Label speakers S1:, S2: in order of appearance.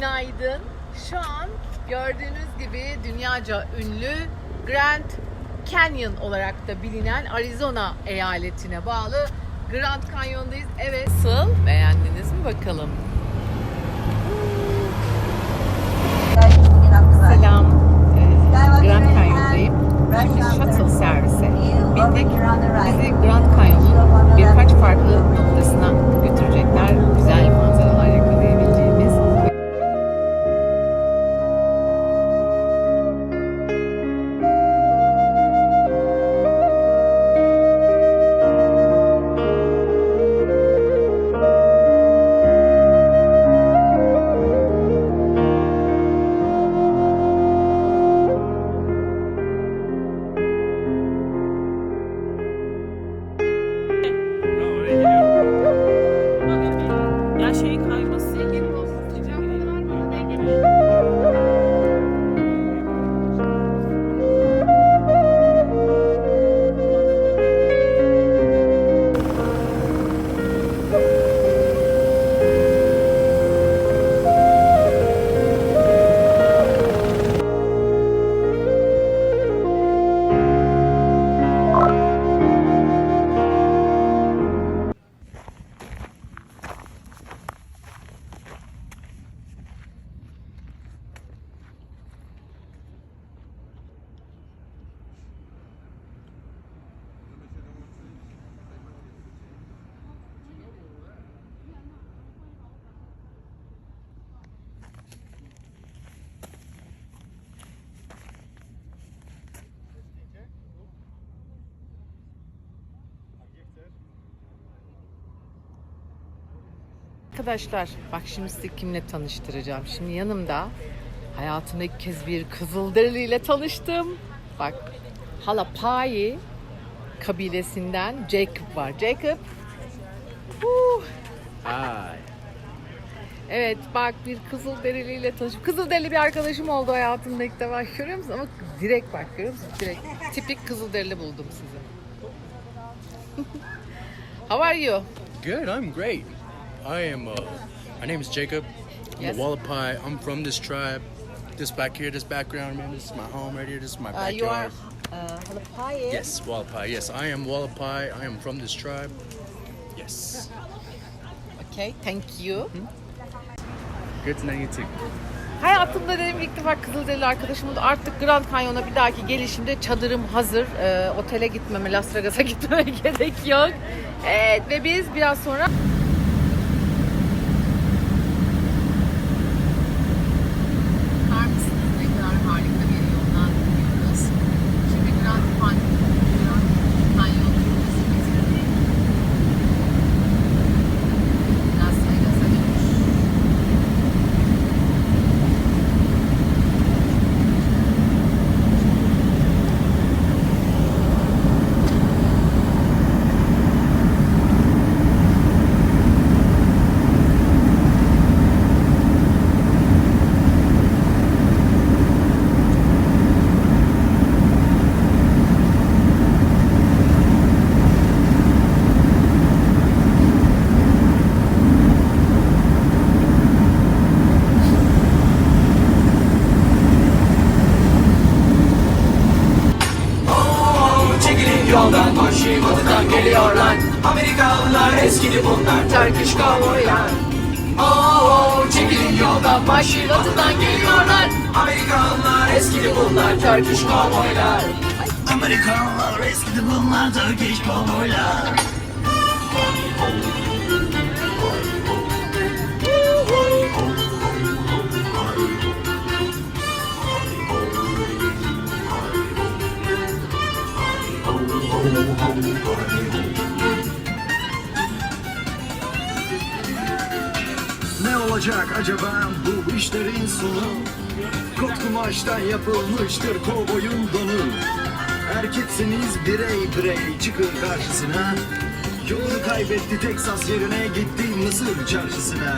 S1: Günaydın. Şu an gördüğünüz gibi dünyaca ünlü Grand Canyon olarak da bilinen Arizona eyaletine bağlı Grand Canyon'dayız. Evet. Nasıl? Beğendiniz mi bakalım? Selam. Ee, Grand Canyon'dayım. Şimdi shuttle servise bindik. Bizi Grand Canyon'un birkaç farklı noktasına götürecekler. Arkadaşlar bak şimdi sizi kimle tanıştıracağım. Şimdi yanımda hayatımda ilk kez bir Kızılderili ile tanıştım. Bak Halapayi kabilesinden Jacob var. Jacob. Uh,
S2: Hi.
S1: evet bak bir Kızılderili ile tanıştım. Kızılderili bir arkadaşım oldu hayatımda ilk defa. Görüyor musun? Ama direkt bak görüyor musun? Direkt. Tipik Kızılderili buldum sizi. How are you?
S2: Good. I'm great. I am. Uh, my name is Jacob. I'm
S1: Yes.
S2: a Wallapai. I'm from this tribe. This back here, this background, man. This is my home right here. This is my
S1: Uh,
S2: backyard.
S1: you are uh, Halapayi.
S2: Yes, Wallapai. Yes, I am Wallapai. I am from this tribe. Yes.
S1: Okay, thank you.
S2: Good to know you too.
S1: Hayatımda dedim ilk defa Kızılderili arkadaşım oldu. Artık Grand Canyon'a bir dahaki gelişimde çadırım hazır. Ee, otele gitmeme, Las Vegas'a gitmeme gerek yok. Evet ve biz biraz sonra Bakar mısınız ne kadar harika bir yoldan gidiyoruz. Şimdi Grand Canyon, Grand Canyon turumuzu bitirdik. Las Vegas'a dönüş.
S3: Yoldan Washington'dan geliyorlar Amerikalılar eskidi bunlar Turkish cowboylar Oo, çekilin yoldan Washington'dan geliyorlar Amerikalılar eskidi bunlar Turkish cowboylar. Amerikalılar eskidi bunlar Turkish cowboylar
S4: Ne olacak acaba bu işlerin sonu? Kot kumaştan yapılmıştır kovboyun donu. Erkekseniz birey birey çıkın karşısına. Yolunu kaybetti Teksas yerine gitti Mısır çarşısına